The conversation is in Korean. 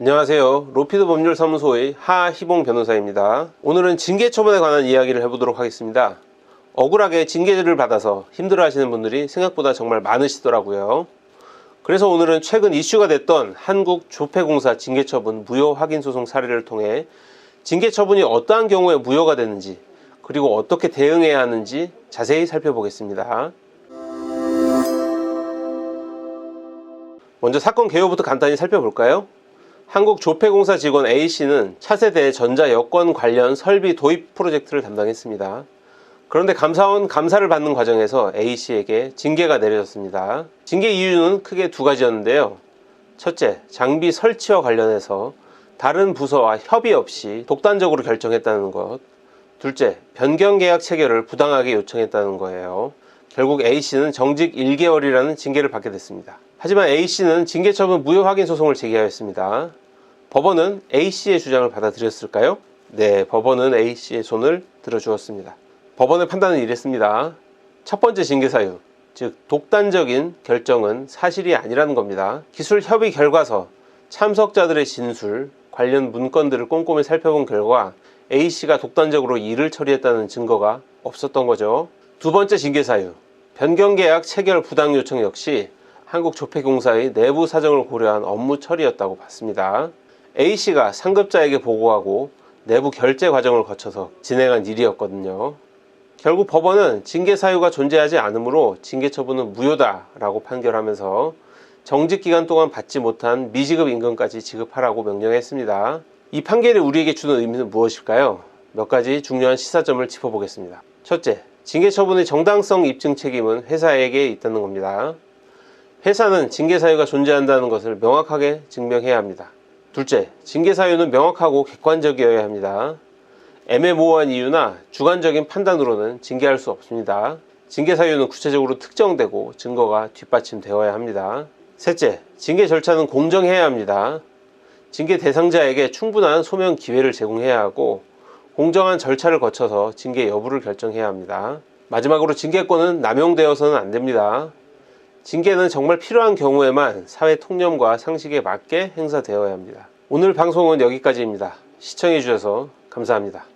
안녕하세요. 로피드 법률사무소의 하희봉 변호사입니다. 오늘은 징계 처분에 관한 이야기를 해보도록 하겠습니다. 억울하게 징계를 받아서 힘들어 하시는 분들이 생각보다 정말 많으시더라고요. 그래서 오늘은 최근 이슈가 됐던 한국 조폐공사 징계 처분 무효 확인 소송 사례를 통해 징계 처분이 어떠한 경우에 무효가 되는지 그리고 어떻게 대응해야 하는지 자세히 살펴보겠습니다. 먼저 사건 개요부터 간단히 살펴볼까요? 한국 조폐공사 직원 A씨는 차세대 전자 여권 관련 설비 도입 프로젝트를 담당했습니다. 그런데 감사원 감사를 받는 과정에서 A씨에게 징계가 내려졌습니다. 징계 이유는 크게 두 가지였는데요. 첫째, 장비 설치와 관련해서 다른 부서와 협의 없이 독단적으로 결정했다는 것. 둘째, 변경 계약 체결을 부당하게 요청했다는 거예요. 결국 A씨는 정직 1개월이라는 징계를 받게 됐습니다. 하지만 A씨는 징계 처분 무효 확인 소송을 제기하였습니다. 법원은 A씨의 주장을 받아들였을까요? 네, 법원은 A씨의 손을 들어주었습니다. 법원의 판단은 이랬습니다. 첫 번째 징계 사유, 즉 독단적인 결정은 사실이 아니라는 겁니다. 기술 협의 결과서, 참석자들의 진술, 관련 문건들을 꼼꼼히 살펴본 결과 A씨가 독단적으로 일을 처리했다는 증거가 없었던 거죠. 두 번째 징계 사유, 변경 계약 체결 부당 요청 역시 한국조폐공사의 내부 사정을 고려한 업무 처리였다고 봤습니다. A씨가 상급자에게 보고하고 내부 결제 과정을 거쳐서 진행한 일이었거든요. 결국 법원은 징계 사유가 존재하지 않으므로 징계 처분은 무효다라고 판결하면서 정직 기간 동안 받지 못한 미지급 임금까지 지급하라고 명령했습니다. 이 판결이 우리에게 주는 의미는 무엇일까요? 몇 가지 중요한 시사점을 짚어보겠습니다. 첫째, 징계 처분의 정당성 입증 책임은 회사에게 있다는 겁니다. 회사는 징계 사유가 존재한다는 것을 명확하게 증명해야 합니다. 둘째, 징계 사유는 명확하고 객관적이어야 합니다. 애매모호한 이유나 주관적인 판단으로는 징계할 수 없습니다. 징계 사유는 구체적으로 특정되고 증거가 뒷받침되어야 합니다. 셋째, 징계 절차는 공정해야 합니다. 징계 대상자에게 충분한 소명 기회를 제공해야 하고 공정한 절차를 거쳐서 징계 여부를 결정해야 합니다. 마지막으로 징계권은 남용되어서는 안 됩니다. 징계는 정말 필요한 경우에만 사회 통념과 상식에 맞게 행사되어야 합니다. 오늘 방송은 여기까지입니다. 시청해주셔서 감사합니다.